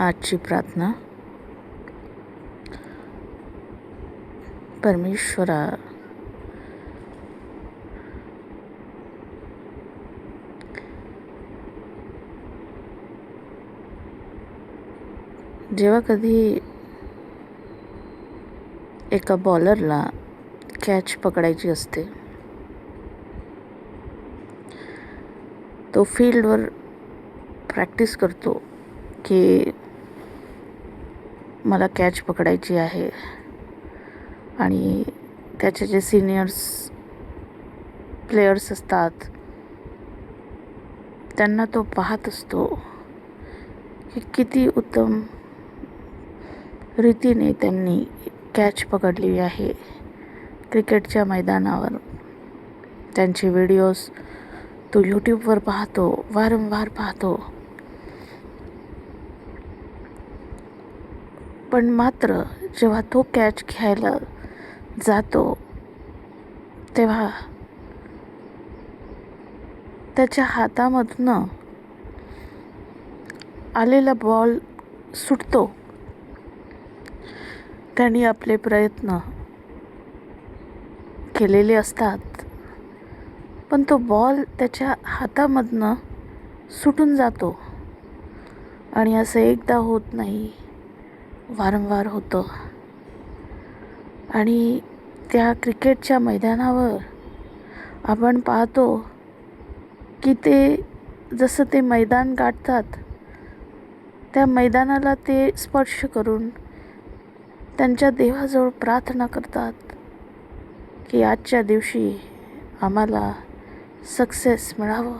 आजची प्रार्थना. परमेश्वरा जेव्हा कधी एका बॉलरला कॅच पकडायची असते तो फील्डवर प्रॅक्टिस करतो की मला कॅच पकडायची आहे. आणि त्याचे जे सिनियर्स प्लेयर्स असतात त्यांना तो पाहत असतो की किती उत्तम रीतीने त्यांनी कॅच पकडली आहे क्रिकेटच्या मैदानावर. त्यांचे व्हिडिओज तो यूट्यूबवर पाहतो वारंवार पाहतो. पण मात्र जेव्हा तो कॅच घ्यायला जातो तेव्हा त्याच्या हातामधनं आलेला बॉल सुटतो. त्यांनी आपले प्रयत्न केलेले असतात पण तो बॉल त्याच्या हातामधनं सुटून जातो आणि असं एकदा होत नाही. वारंवार होतं. आणि त्या क्रिकेटच्या मैदानावर आपण पाहतो की ते जसं ते मैदान गाठतात त्या मैदानाला ते स्पर्श करून त्यांच्या देवाजवळ प्रार्थना करतात की आजच्या दिवशी आम्हाला सक्सेस मिळावं.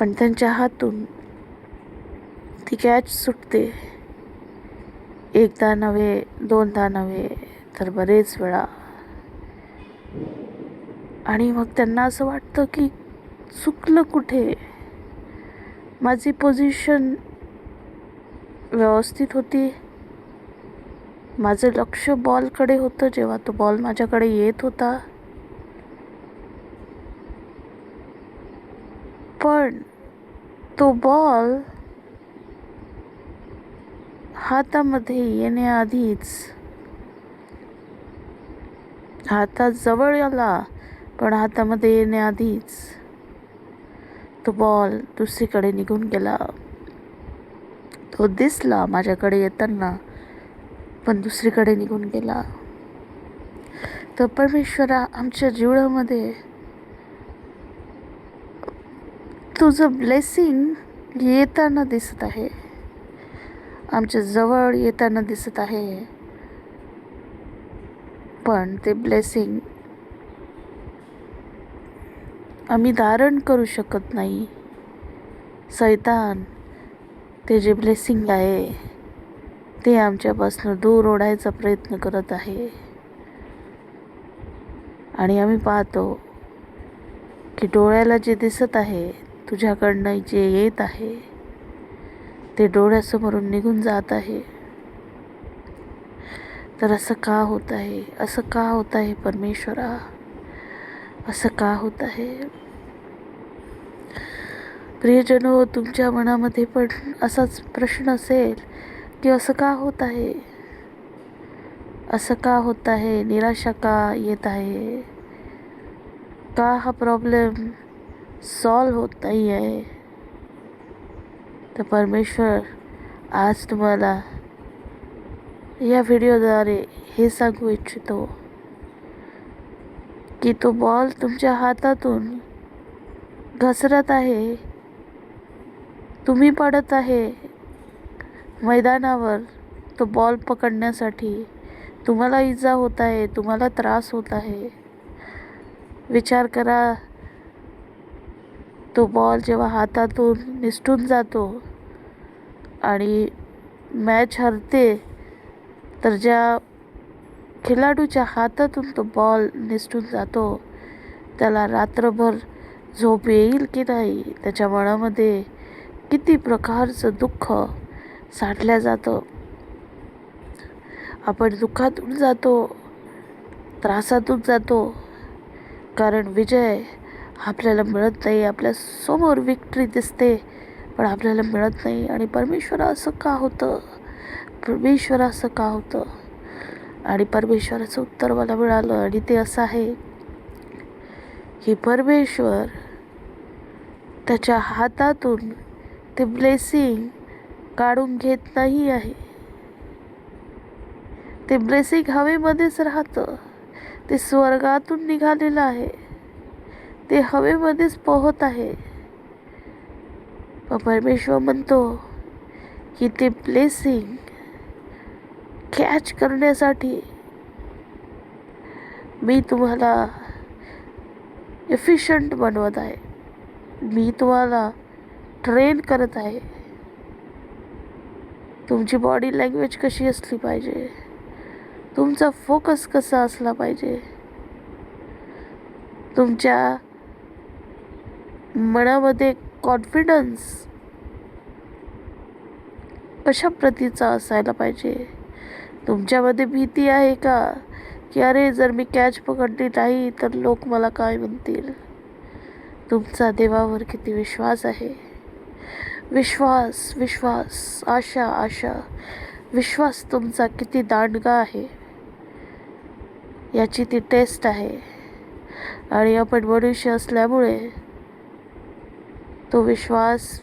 पण त्यांच्या हातून ती कॅच सुटते. एकदा नव्हे दोनदा नव्हे तर बरेच वेळा. आणि मग त्यांना असं वाटतं की चुकलं कुठे? माझी पोझिशन व्यवस्थित होती. माझं लक्ष बॉलकडे होतं जेव्हा तो बॉल माझ्याकडे येत होता. पण तो बॉल हातामध्ये येण्याआधीच हातात जवळ आला पण हातामध्ये येण्याआधीच तो बॉल दुसरीकडे निघून गेला. तो दिसला माझ्याकडे येताना पण दुसरीकडे निघून गेला. तर परमेश्वरा आमच्या जीवनामध्ये तुझं ब्लेसिंग येताना दिसत आहे. आमच्या जवळ येताना दिसत आहे. पण ते ब्लेसिंग आम्ही धारण करू शकत नाही. सैतान ते जे ब्लेसिंग आहे ते आमच्यापासून दूर ओढायचा प्रयत्न करत आहे. आणि आम्ही पाहतो की डोळ्याला जे दिसत आहे तुझ्याकडनं जे येत आहे ते डोळ्यासमोरून निघून जात आहे. तर असं का होत आहे? असं का होत आहे परमेश्वरा? असं का होत आहे? प्रियजनो तुमच्या मनामध्ये पण असाच प्रश्न असेल की असं का होत आहे? असं का होत आहे? निराशा का येत आहे? का हा प्रॉब्लेम सॉल्व होत नाही आहे तर परमेश्वर आज तुम्हाला या व्हिडिओद्वारे हे सांगू इच्छितो की तो बॉल तुमच्या हातातून घसरत आहे. तुम्ही पडत आहे. मैदानावर तो बॉल पकडण्यासाठी तुम्हाला इजा होत आहे तुम्हाला त्रास होत आहे. विचार करा तो बॉल जेव्हा हातातून निसटून जातो आणि मॅच हरते तर ज्या खेळाडूच्या हातातून तो बॉल निसटून जातो त्याला रात्रभर झोप येईल की नाही त्याच्या मनामध्ये किती प्रकारचं दुःख साठल्या जातं. आपण दुःखातून जातो त्रासातून जातो कारण विजय आपल्याला मिळत नाही आपल्यासमोर विक्ट्री दिसते पण आपल्याला मिळत नाही. आणि परमेश्वर असं का होतं? परमेश्वर असं का होतं? आणि परमेश्वराचं उत्तर मला मिळालं आणि ते असं आहे की परमेश्वर त्याच्या हातातून ते ब्लेसिंग काढून घेत नाही आहे. ते ब्लेसिंग हवेमध्येच राहतं. ते स्वर्गातून निघालेलं आहे. ते हवेमध्येच पोहत आहे. मग परमेश्वर म्हणतो की ते ब्लेसिंग कॅच करण्यासाठी मी तुम्हाला एफिशंट बनवत आहे. मी तुम्हाला ट्रेन करत आहे. तुमची बॉडी लँग्वेज कशी असली पाहिजे? तुमचा फोकस कसा असला पाहिजे? तुमच्या मनामध्ये कॉन्फिडन्स कशा प्रतीचा असायला पाहिजे? तुमच्यामध्ये भीती आहे का? की अरे जर मी कॅच पकडली नाही तर लोक मला काय म्हणतील? तुमचा देवावर किती विश्वास आहे? विश्वास विश्वास आशा आशा. विश्वास तुमचा किती दांडगा आहे? याची ती टेस्ट आहे. आणि आपण मनुष्य असल्यामुळे तो विश्वास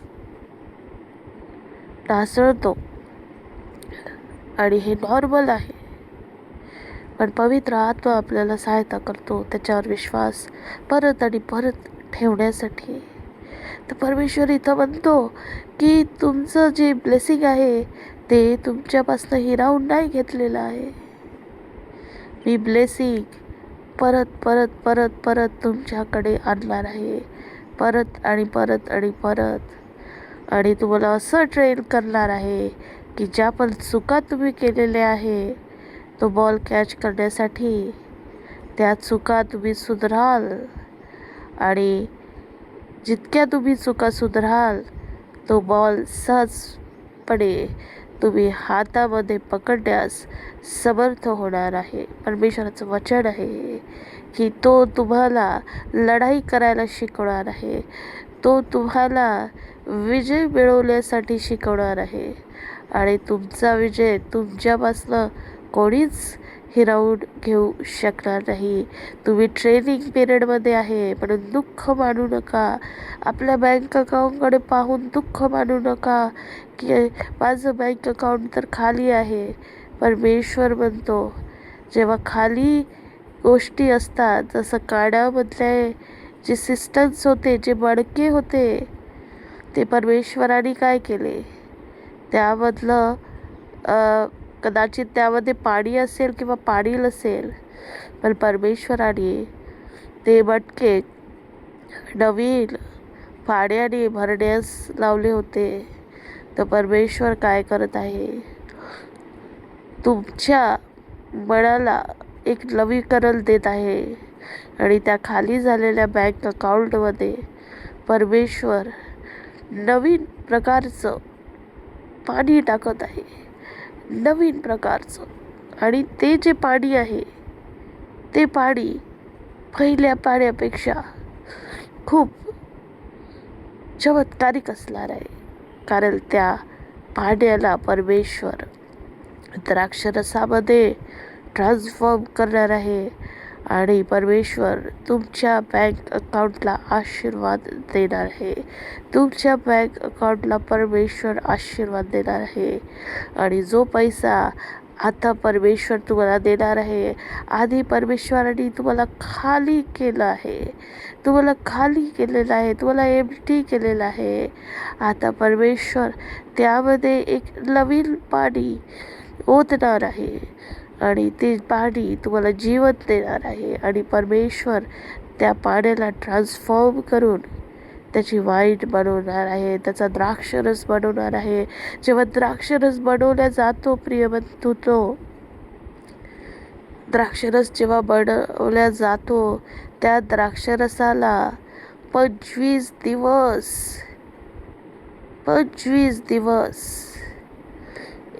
ढासळतो आणि हे नॉर्मल आहे. पण पवित्र आत्मा आपल्याला सहायता करतो त्याच्यावर विश्वास परत आणि परत ठेवण्यासाठी. तर परमेश्वर इथं म्हणतो की तुमचं जे ब्लेसिंग आहे ते तुमच्यापासनं हिरावून नाही घेतलेलं आहे. मी ब्लेसिंग परत परत परत परत तुमच्याकडे आणणार आहे. परत आणि परत आणि परत. आणि तुम्हाला असं ट्रेन करणार आहे की ज्या पण चुका तुम्ही केलेल्या आहे तो बॉल कॅच करण्यासाठी त्या चुका तुम्ही सुधाराल. आणि जितक्या तुम्ही चुका सुधाराल तो बॉल सहजपणे तुम्ही हातामध्ये पकडण्यास समर्थ होणार आहे. परमेश्वराचं वचन आहे. की तो तुम्हाला लढाई करायला शिकवणार आहे. तो तुम्हाला विजय मिळवण्यासाठी शिकवणार आहे. आणि तुमचा विजय तुमच्यापासनं कोणीच हिरावून घेऊ शकणार नाही. तुम्ही ट्रेनिंग पिरियडमध्ये आहे म्हणून दुःख मानू नका. आपल्या बँक अकाउंटकडे पाहून दुःख मानू नका. की माझं बँक अकाउंट तर खाली आहे परमेश्वर म्हणतो जेव्हा खाली गोष्टी असतात. जसं काळामधले जे सिस्टम्स होते जे मडके होते ते परमेश्वराने काय केले? त्यामधलं कदाचित त्यामध्ये पाणी असेल किंवा पाणी नसेल पण परमेश्वराने ते मटके नवीन पाण्याने भरण्यास लावले होते. तर परमेश्वर काय करत आहे? तुमच्या मनाला एक नवीकरण देत आहे. आणि त्या खाली झालेल्या बँक अकाउंटमध्ये परमेश्वर नवीन प्रकारचं पाणी टाकत आहे. नवीन प्रकारचं. आणि ते जे पाणी आहे ते पाणी पहिल्या पाण्यापेक्षा खूप चमत्कारिक असणार आहे. कारण त्या पाण्याला परमेश्वर द्राक्षरसामध्ये ट्रान्सफॉर्म करणार आहे. आणि परमेश्वर तुमच्या बँक अकाउंटला आशीर्वाद देणार आहे. तुमच्या बँक अकाउंटला परमेश्वर आशीर्वाद देणार आहे. आणि जो पैसा आता परमेश्वर तुम्हाला देणार आहे आधी परमेश्वराने तुम्हाला खाली केलं आहे. तुम्हाला खाली केलेलं आहे तुम्हाला एम टी केलेलं आहे. आता परमेश्वर त्यामध्ये एक नवीन पाणी ओतणार आहे. आणि ते पाणी तुम्हाला जीवन देणार आहे. आणि परमेश्वर त्या पाण्याला ट्रान्सफॉर्म करून त्याची वाईट बनवणार आहे. त्याचा द्राक्षरस बनवणार आहे. जेव्हा द्राक्षरस बनवल्या जातो प्रियबंधू तो द्राक्षरस जेव्हा बनवल्या जातो त्या द्राक्षरसाला पंचवीस दिवस पंचवीस दिवस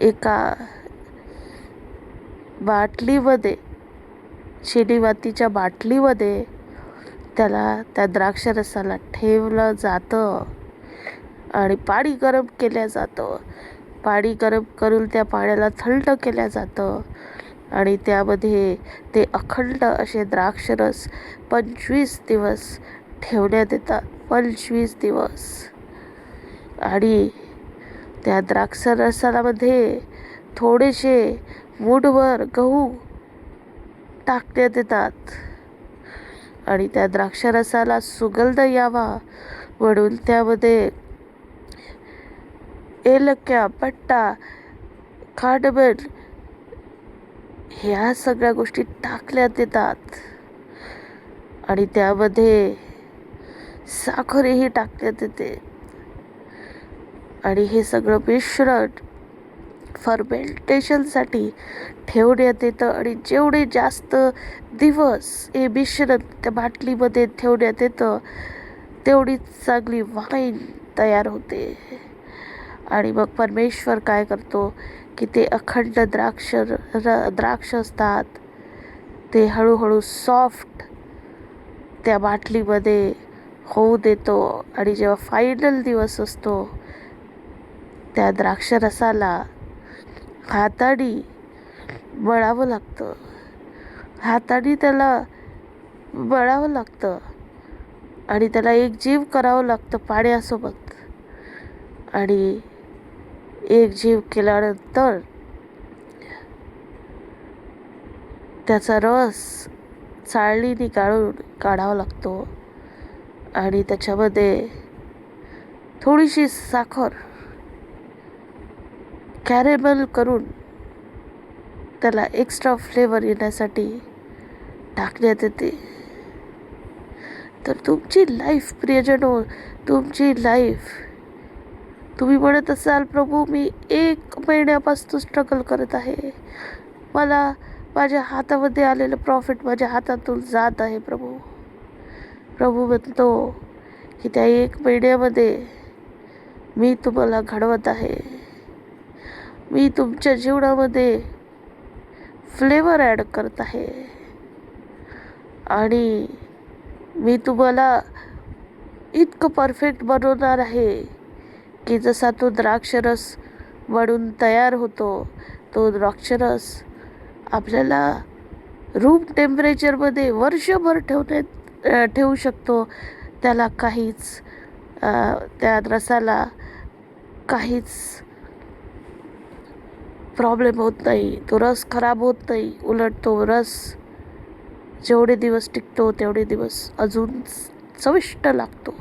एका बाटलीमध्ये शिडीवातीच्या बाटलीमध्ये त्याला त्या द्राक्षरसाला ठेवलं जातं आणि पाणी गरम केलं जातं. पाणी गरम करून त्या पाण्याला थंड केलं जातं आणि त्यामध्ये ते अखंड असे द्राक्षरस पंचवीस दिवस ठेवण्यात येतात. पंचवीस दिवस. आणि त्या द्राक्षरसामध्ये थोडेसे मूठभर गहू टाकण्यात येतात आणि त्या द्राक्षरसाला सुगंध यावा. म्हणून त्यामध्ये एलक्या पट्टा खाडबन ह्या सगळ्या गोष्टी टाकल्यात येतात आणि त्यामध्ये साखरही टाकण्यात येते आणि हे सगळं मिश्रण फर्मेंटेशनसाठी ठेवण्यात येतं. आणि जेवढे जास्त दिवस हे मिश्रण त्या बाटलीमध्ये ठेवण्यात येतं तेवढी चांगली वाईन तयार होते. आणि मग परमेश्वर काय करतो की ते अखंड द्राक्ष र द्राक्ष असतात. ते हळूहळू सॉफ्ट त्या बाटलीमध्ये होऊ देतो. आणि जेव्हा फायनल दिवस असतो त्या द्राक्षरसाला हाताने मळावं लागतं. हाताने त्याला मळावं लागतं. आणि त्याला एक जीव करावं लागतं पाण्यासोबत आणि एक जीव केल्यानंतर त्याचा रस चाळणीने काढून काढावा लागतो. आणि त्याच्यामध्ये थोडीशी साखर कॅरेमल करून त्याला एक्स्ट्रा फ्लेवर येण्यासाठी टाकण्यात येते. तर तुमची लाईफ प्रियजनो तुमची लाईफ तुम्ही म्हणत असाल प्रभू मी एक महिन्यापासून स्ट्रगल करत आहे. मला माझ्या हातामध्ये आलेलं प्रॉफिट माझ्या हातातून जात आहे प्रभू. प्रभू म्हणतो की त्या एक महिन्यामध्ये मी तुम्हाला घडवत आहे. मी तुमच्या जीवनामध्ये फ्लेवर ॲड करत आहे. आणि मी तुम्हाला इतकं परफेक्ट बनवणार आहे की जसा तो द्राक्षरस बनून तयार होतो तो द्राक्षरस आपल्याला रूम टेम्परेचरमध्ये वर्षभर ठेवण्यात ठेवू शकतो. त्याला काहीच त्या रसाला काहीच प्रॉब्लेम होत नाही. तो रस खराब होत नाही. उलट तो रस जेवढे दिवस टिकतो तेवढे दिवस अजून चविष्ट लागतो.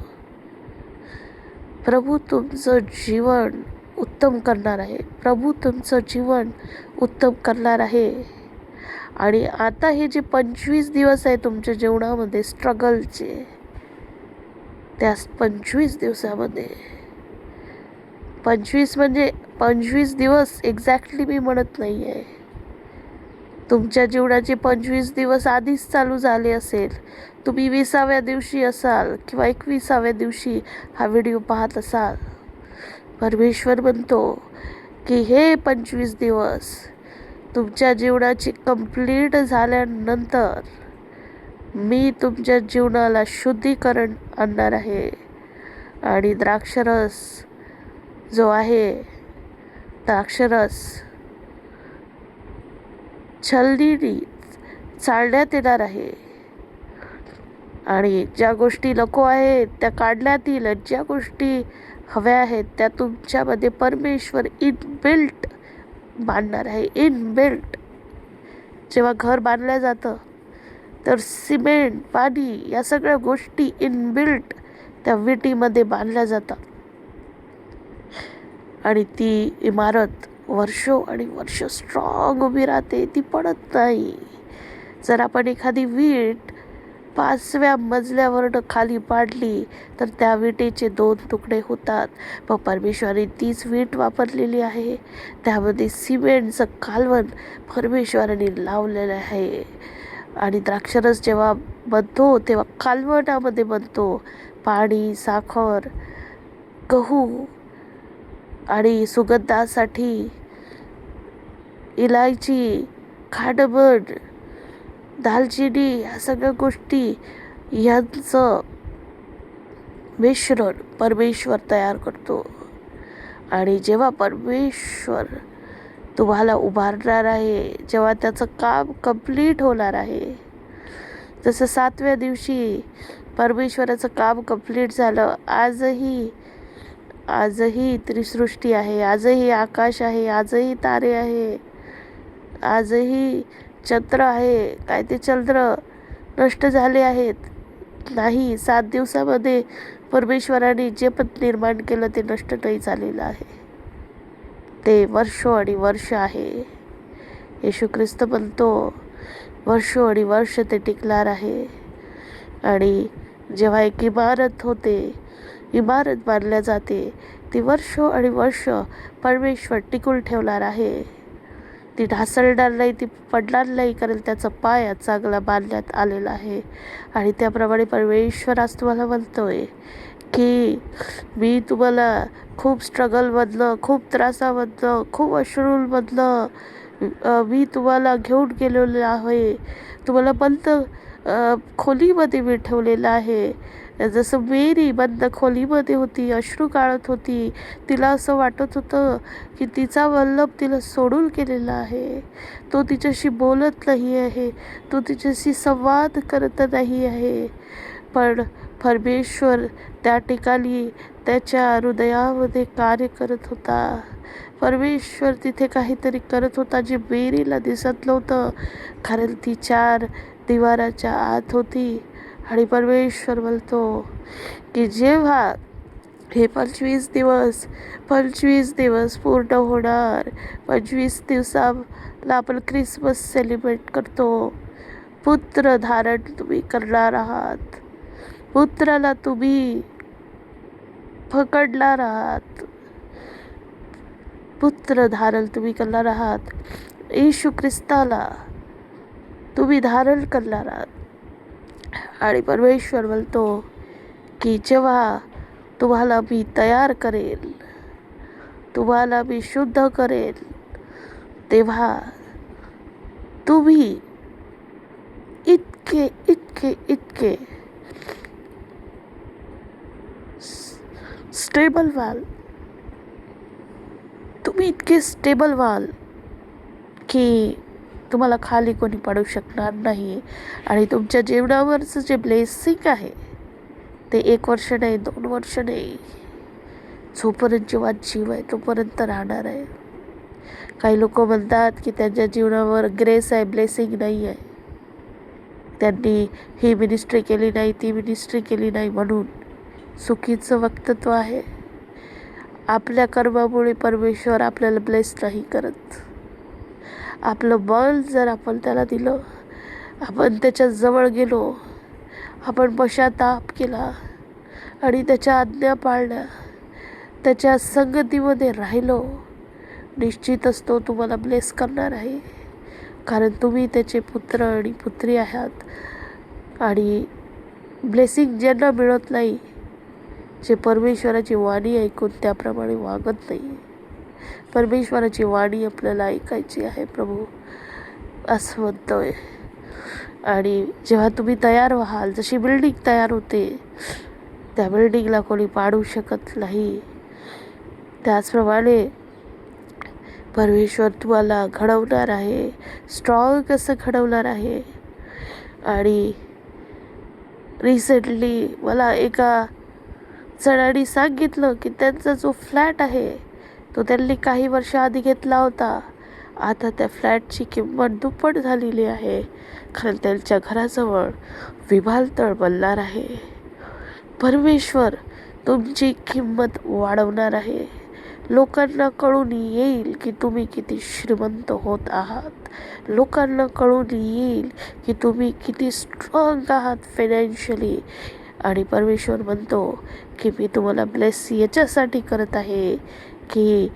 प्रभू तुमचं जीवन उत्तम करणार आहे. प्रभू तुमचं जीवन उत्तम करणार आहे. आणि आता हे जे पंचवीस दिवस आहे तुमच्या जीवनामध्ये स्ट्रगलचे त्या पंचवीस दिवसामध्ये पंचवीस म्हणजे पंचवीस दिवस एक्झॅक्टली मी म्हणत नाही आहे तुमच्या जीवनाचे पंचवीस दिवस आधीच चालू झाले असेल. तुम्ही विसाव्या दिवशी असाल किंवा एकविसाव्या दिवशी हा व्हिडिओ पाहत असाल. परमेश्वर म्हणतो की हे पंचवीस दिवस तुमच्या जीवनाची कंप्लीट झाल्यानंतर मी तुमच्या जीवनाला शुद्धीकरण आणणार आहे. आणि द्राक्षरस जो आहे द्राक्षरस छलनीने चालण्यात येणार आहे. आणि ज्या गोष्टी नको आहेत त्या काढण्यात येईल ज्या गोष्टी हव्या आहेत त्या तुमच्यामध्ये परमेश्वर इनबिल्ट बांधणार आहे. इनबिल्ट जेव्हा घर बांधलं जातं तर सिमेंट पाणी या सगळ्या गोष्टी इनबिल्ट त्या विटीमध्ये बांधल्या जातात. आणि ती इमारत वर्षो आणि वर्ष स्ट्रॉंग उभी राहते ती पडत नाही. जर आपण एखादी वीट पाचव्या मजल्यावर खाली पाडली तर त्या विटेचे दोन तुकडे होतात. व परमेश्वराने तीच वीट वापरलेली आहे. त्यामध्ये सिमेंटचं कालवण परमेश्वराने लावलेलं आहे. आणि द्राक्षरस जेव्हा बनतो तेव्हा कालवणामध्ये बनतो. पाणी साखर गहू आणि सुगंधासाठी इलायची खाडबड दालचिनी ह्या सगळ्या गोष्टी यांचं मिश्रण परमेश्वर तयार करतो. आणि जेव्हा परमेश्वर तुम्हाला उभारणार आहे जेव्हा त्याचं काम कंप्लीट होणार आहे जसं सातव्या दिवशी परमेश्वराचं काम कंप्लीट झालं आजही आजही त्रिसृष्टी आहे आजही आकाश आहे आजही तारे आहे आजही चंद्र आहे काय ते चंद्र नष्ट झाले आहेत. नाही सात दिवसामध्ये परमेश्वराने जे पण निर्माण केलं ते नष्ट नाही झालेलं आहे. ते वर्ष आणि वर्ष आहे. येशू ख्रिस्त म्हणतो वर्ष आणि वर्ष ते टिकणार आहे. आणि जेव्हा एक इमारत होते इमारत बांधल्या जाते. ती वर्ष आणि वर्ष परमेश्वर टिकून ठेवणार आहे. ती ढासळणार नाही ती पडणार नाही कारण त्याचा पाया चांगला बांधण्यात आलेला आहे. आणि त्याप्रमाणे परमेश्वर आज तुम्हाला म्हणतोय की मी तुम्हाला खूप स्ट्रगलमधलं खूप त्रासामधलं खूप अश्रूलमधलं मी तुम्हाला घेऊन गेलेलो आहे. तुम्हाला बंद खोलीमध्ये मी ठेवलेलं आहे. जसं मेरी बंद खोलीमध्ये होती अश्रू काढत होती तिला असं वाटत होतं की तिचा वल्लभ तिला सोडून गेलेला आहे. तो तिच्याशी बोलत नाही आहे तो तिच्याशी संवाद करत नाही आहे. पण परमेश्वर त्या ठिकाणी त्याच्या हृदयामध्ये कार्य करत होता. परमेश्वर तिथे काहीतरी करत होता जे बेरीला दिसत नव्हतं. कारण ती चार दिवाराच्या आत होती. आणि परमेश्वर बोलतो की जेव्हा हे पंचवीस दिवस पंचवीस दिवस पूर्ण होणार पंचवीस दिवसाला आपण ख्रिसमस सेलिब्रेट करतो. पुत्र धारण तुम्ही करणार आहात. पुत्राला तुम्ही पकडणार आहात. पुत्र धारण तुम्ही करणार आहात. येशू ख्रिस्ताला तुम्ही धारण करणार आहात. आणि परमेश्वर बोलतो की जेव्हा तुम्हाला मी तयार करेल तुम्हाला मी शुद्ध करेल तेव्हा तुम्ही इतके इतके इतके स्टेबल व्हाल. तुम्ही इतके स्टेबल व्हाल की तुम्हाला खाली कोणी पडू शकणार नाही. आणि तुमच्या जीवनावरचं जे ब्लेसिंग आहे ते एक वर्ष नाही दोन वर्ष नाही. जोपर्यंत जेव्हा जीव आहे तोपर्यंत राहणार आहे. काही लोक म्हणतात की त्यांच्या जीवनावर ग्रेस आहे ब्लेसिंग नाही आहे. त्यांनी ही मिनिस्ट्री केली नाही ती मिनिस्ट्री केली नाही म्हणून चुकीचं वक्तत्व आहे. आपल्या कर्मामुळे परमेश्वर आपल्याला ब्लेस नाही करत. आपलं बल जर आपण त्याला दिलं आपण त्याच्याजवळ गेलो आपण पश्चाताप केला आणि त्याच्या आज्ञा पाळल्या त्याच्या संगतीमध्ये राहिलो निश्चितच तो तुम्हाला ब्लेस करणार आहे. कारण तुम्ही त्याचे पुत्र आणि पुत्री आहात आणि ब्लेसिंग ज्यांना मिळत नाही जे परमेश्वराची वाणी ऐकून त्याप्रमाणे वागत नाही. परमेश्वराची वाणी आपल्याला ऐकायची आहे प्रभू. असं म्हणतोय आणि जेव्हा तुम्ही तयार व्हाल जशी बिल्डिंग तयार होते त्या बिल्डिंगला कोणी पाडू शकत नाही. त्याचप्रमाणे परमेश्वर तुम्हाला घडवणार आहे स्ट्रॉंग कसं घडवणार आहे. आणि रिसेंटली मला एका जणांनी सांगितलं की त्यांचा जो फ्लॅट आहे तो त्यांनी काही वर्ष आधी घेतला होता. आता त्या फ्लॅटची किंमत दुप्पट झालेली आहे. कारण त्यांच्या घराजवळ विभालतळ बनणार आहे. परमेश्वर तुमची किंमत वाढवणार आहे. लोकांना कळून येईल की तुम्ही किती श्रीमंत होत आहात. लोकांना कळून येईल की तुम्ही किती स्ट्रॉंग आहात फायनान्शियली आणि परमेश्वर म्हणतो की मी तुम्हाला ब्लेस याच्यासाठी करत आहे. की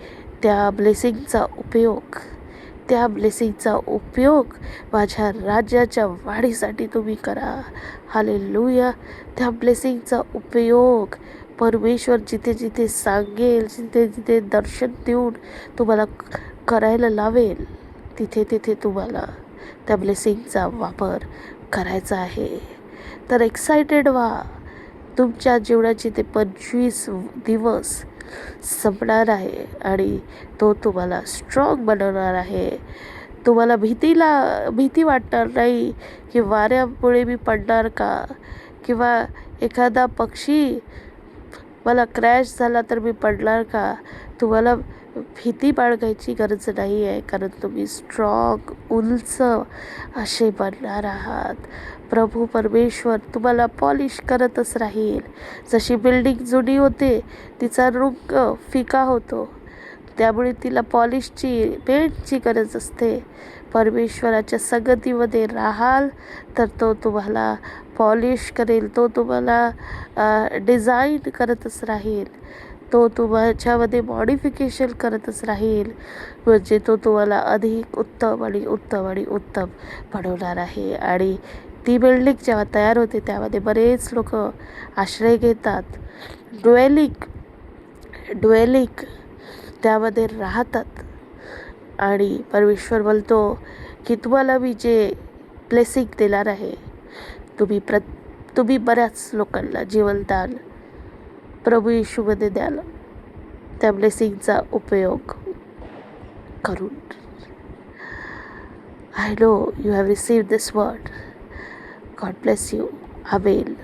त्या ब्लेसिंगचा उपयोग त्या ब्लेसिंगचा उपयोग माझ्या राज्याच्या वाढीसाठी तुम्ही करा. हाले लुया त्या ब्लेसिंगचा उपयोग परमेश्वर जिथे जिथे सांगेल जिथे जिथे दर्शन देऊन तुम्हाला करायला लावेल तिथे तिथे तुम्हाला त्या ब्लेसिंगचा वापर करायचा आहे. तर एक्सायटेड व्हा. तुमच्या जीवनाचे ते पंचवीस दिवस संपणार आहे आणि तो तुम्हाला स्ट्रॉंग बनवणार आहे. तुम्हाला भीतीला भीती वाटणार नाही की वाऱ्यामुळे मी पडणार का? किंवा एखादा पक्षी मला क्रॅश झाला तर मी पडणार का? तुम्हाला भीती बाळगायची गरज नाही आहे कारण तुम्ही स्ट्रॉंग उंच असे बनणार आहात. प्रभू परमेश्वर तुम्हाला पॉलिश करतच राहील. जशी बिल्डिंग जुनी होते तिचा रंग फिका होतो. त्यामुळे तिला पॉलिशची पेंटची गरज असते. परमेश्वराच्या संगतीमध्ये राहाल तर तो तुम्हाला पॉलिश करेल. तो तुम्हाला डिझाईन करतच राहील. तो तुमच्यामध्ये मॉडिफिकेशन करतच राहील. म्हणजे तो तुम्हाला अधिक उत्तम आणि उत्तम आणि उत्तम बनवणार आहे. आणि ती बिल्डिंग जेव्हा तयार होते त्यामध्ये बरेच लोक आश्रय घेतात. डुएलिक डुएलिक त्यामध्ये राहतात. आणि परमेश्वर बोलतो की तुम्हाला मी जे ब्लेसिंग देणार आहे तुम्ही प्र तुम्ही बऱ्याच लोकांना जीवनदान प्रभू येशूमध्ये द्याल. त्या ब्लेसिंगचा उपयोग करून. I know you have receive this word God bless you amen